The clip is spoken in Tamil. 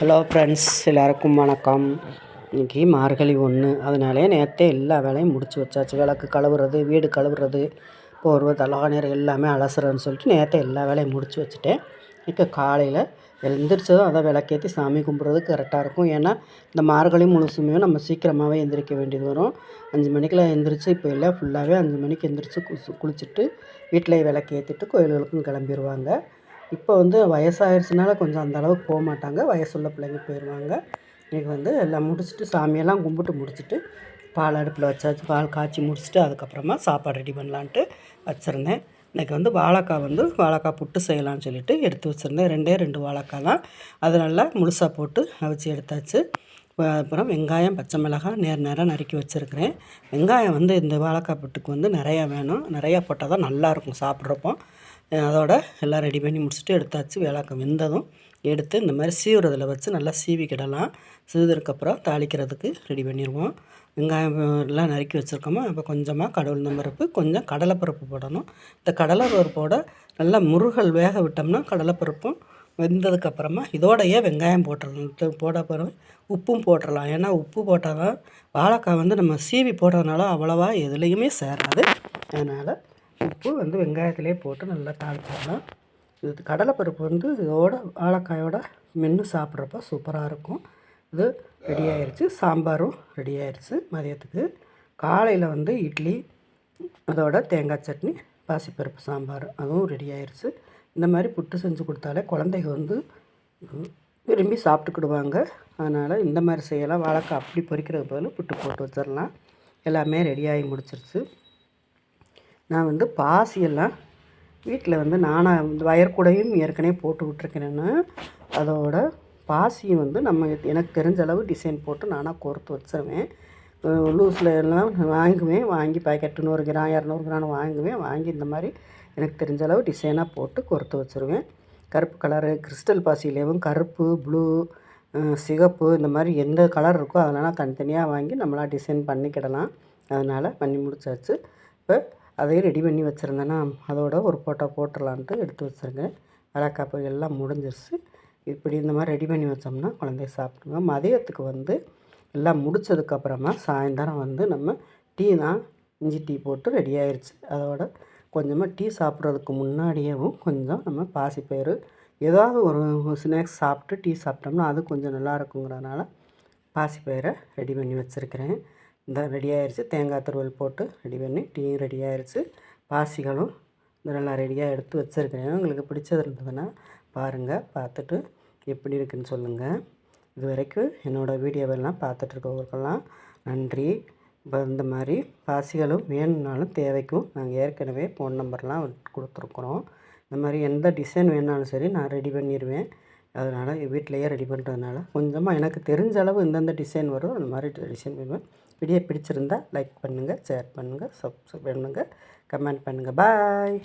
ஹலோ ஃப்ரெண்ட்ஸ் எல்லாருக்கும் வணக்கம். இன்றைக்கி மார்கழி ஒன்று அதனாலே நேற்றே எல்லா வேலையும் முடிச்சு வச்சாச்சு. விளக்கு கழுவுறது வீடு கழுவுறது போர்வை தலகாணீர் எல்லாமே அலசுறேன்னு சொல்லிட்டு நேற்றே எல்லா வேலையும் முடிச்சு வச்சுட்டேன். இப்போ காலையில் எழுந்திரிச்சதும் அதை விளக்கேற்றி சாமி கும்பிட்றது கரெக்டாக இருக்கும். ஏன்னா இந்த மார்கழி முழுசுமே நம்ம சீக்கிரமாகவே எந்திரிக்க வேண்டியது வரும். அஞ்சு மணிக்கெலாம் எந்திரிச்சு இப்போ எல்லாம் ஃபுல்லாகவே அஞ்சு மணிக்கு எந்திரிச்சு குளிச்சுட்டு வீட்டில் விளக்கேற்றிட்டு கோயில்களுக்கும் கிளம்பிடுவாங்க இப்போ வந்து வயசாயிருச்சுனால கொஞ்சம் அந்த அளவுக்கு போக மாட்டாங்க. வயசுள்ள பிள்ளைங்க போயிடுவாங்க இன்றைக்கி வந்து எல்லாம் முடிச்சுட்டு சாமியெல்லாம் கும்பிட்டு முடிச்சுட்டு பால் அடுப்பில் வச்சாச்சு. பால் காய்ச்சி முடிச்சுட்டு அதுக்கப்புறமா சாப்பாடு ரெடி பண்ணலான்ட்டு வச்சுருந்தேன். இன்றைக்கி வந்து வாழைக்காய் வந்து வாழைக்காய் புட்டு செய்யலாம்னு சொல்லிட்டு எடுத்து வச்சுருந்தேன். ரெண்டே ரெண்டு வாழைக்காய் தான். அது நல்லா முழுசாக போட்டு அவிச்சு எடுத்தாச்சு. அப்புறம் வெங்காயம் பச்சை மிளகாய் நேர் நேராக நறுக்கி வச்சுருக்கிறேன். வெங்காயம் வந்து இந்த வாழைக்காய் புட்டுக்கு வந்து நிறையா வேணும். நிறையா போட்டால் தான் நல்லாயிருக்கும் சாப்பிட்றப்போ. அதோட எல்லாம் ரெடி பண்ணி முடிச்சுட்டு எடுத்தாச்சு. வேளாக்கம் வெந்ததும் எடுத்து இந்த மாதிரி சீவுறதில் வச்சு நல்லா சீவிக்கிடலாம் சீவுறதுக்கப்புறம் தாளிக்கிறதுக்கு ரெடி பண்ணிடுவோம். வெங்காயம் எல்லாம் நறுக்கி வச்சுருக்கோமோ? அப்போ கொஞ்சமாக கடவுள் நம்பருப்பு கொஞ்சம் கடலைப்பருப்பு போடணும். இந்த கடலைப்பருப்போட நல்லா முருகல் வேக விட்டோம்னா கடலைப்பருப்பும் வெந்ததுக்கப்புறமா இதோடையே வெங்காயம் போட்டுடலாம். போட பிறகு உப்பும் போட்டுடலாம். ஏன்னா உப்பு போட்டால் தான் வாழைக்காய் வந்து நம்ம சீவி போடுறதுனால அவ்வளோவா எதுலேயுமே சேராது. அதனால் உப்பு வந்து வெங்காயத்திலே போட்டு நல்லா தாளிச்சிடலாம். இது கடலைப்பருப்பு வந்து இதோட வாழைக்காயோட மென்று சாப்பிட்றப்ப சூப்பராக இருக்கும். இது ரெடி ஆயிடுச்சு சாம்பாரும் ரெடி ஆயிடுச்சு மதியத்துக்கு. காலையில் வந்து இட்லி அதோட தேங்காய் சட்னி பாசிப்பருப்பு சாம்பார். அதுவும் ரெடி ஆயிடுச்சு இந்த மாதிரி புட்டு செஞ்சு கொடுத்தாலே குழந்தைங்க வந்து விரும்பி சாப்பிட்டுக்கிடுவாங்க. அதனால் இந்த மாதிரி செய்யலாம். வாழைக்காய் அப்படி பொறிக்கிறது பதில் புட்டு போட்டு வச்சிடலாம். எல்லாமே ரெடியாகி முடிச்சிருச்சு. நான் வந்து பாசியெல்லாம் வீட்டில் வந்து நானாக வயர்கூடையும் ஏற்கனவே போட்டு விட்ருக்கிறேன்னு அதோட பாசியும் வந்து நம்ம எனக்கு தெரிஞ்ச அளவு டிசைன் போட்டு நானாக கோர்த்து வச்சுருவேன். லூஸில் எல்லாம் வாங்குவேன். வாங்கி பாக்கெட்டு நூறு கிராம் இரநூறு கிராம் வாங்குவேன். வாங்கி இந்த மாதிரி எனக்கு தெரிஞ்ச அளவு டிசைனாக போட்டு கொடுத்து வச்சுருவேன். கருப்பு கலரு கிறிஸ்டல் பாசிலேயும் கருப்பு ப்ளூ சிகப்பு இந்த மாதிரி எந்த கலர் இருக்கோ அதனால் தனித்தனியாக வாங்கி நம்மளாக டிசைன் பண்ணிக்கிடலாம். அதனால் பண்ணி முடிச்சாச்சு. இப்போ அதையும் ரெடி பண்ணி வச்சுருந்தேன்னா அதோட ஒரு ஃபோட்டோ போட்டுடலான்ட்டு எடுத்து வச்சுருக்கேன். வளக்காப்பு எல்லாம் முடிஞ்சிருச்சு. இப்படி இந்த மாதிரி ரெடி பண்ணி வச்சோம்னா குழந்தைய சாப்பிடுங்க. மதியத்துக்கு வந்து எல்லாம் முடித்ததுக்கப்புறமா சாயந்தரம் வந்து நம்ம டீ தான் இஞ்சி டீ போட்டு ரெடி ஆயிடுச்சு அதோட கொஞ்சமாக டீ சாப்பிட்றதுக்கு முன்னாடியேவும் கொஞ்சம் நம்ம பாசிப்பயிறு ஏதாவது ஒரு ஸ்நாக்ஸ் சாப்பிட்டு டீ சாப்பிட்டோம்னா அது கொஞ்சம் நல்லா இருக்குங்கிறதுனால பாசிப்பயிரை ரெடி பண்ணி வச்சுருக்கிறேன். இந்த ரெடி ஆயிடுச்சு தேங்காய் துருவல் போட்டு ரெடி பண்ணி டீயும் ரெடி ஆயிடுச்சு பாசிகளும் இதெல்லாம் ரெடியாக எடுத்து வச்சுருக்கேன் உங்களுக்கு பிடிச்சது இருந்ததுன்னா பாருங்கள் பார்த்துட்டு எப்படி இருக்குன்னு சொல்லுங்கள் இது வரைக்கும் என்னோடய வீடியோவெல்லாம் பார்த்துட்ருக்கவங்களுக்கெல்லாம் நன்றி. இப்போ இந்த மாதிரி பாசிகளும் வேணும்னாலும் தேவைக்கும் நாங்கள் ஏற்கனவே ஃபோன் நம்பர்லாம் கொடுத்துருக்குறோம். இந்த மாதிரி எந்த டிசைன் வேணாலும் சரி நான் ரெடி பண்ணிடுவேன் அதனால் வீட்டிலையே ரெடி பண்ணுறதுனால கொஞ்சமாக எனக்கு தெரிஞ்ச அளவு எந்தெந்த டிசைன் வரும் அந்த மாதிரி டிசைன் பண்ணுவேன் வீடியோ பிடிச்சிருந்தா லைக் பண்ணுங்கள் ஷேர் பண்ணுங்கள் சப்ஸ்கிரைப் பண்ணுங்கள் கமெண்ட் பண்ணுங்கள் பாய்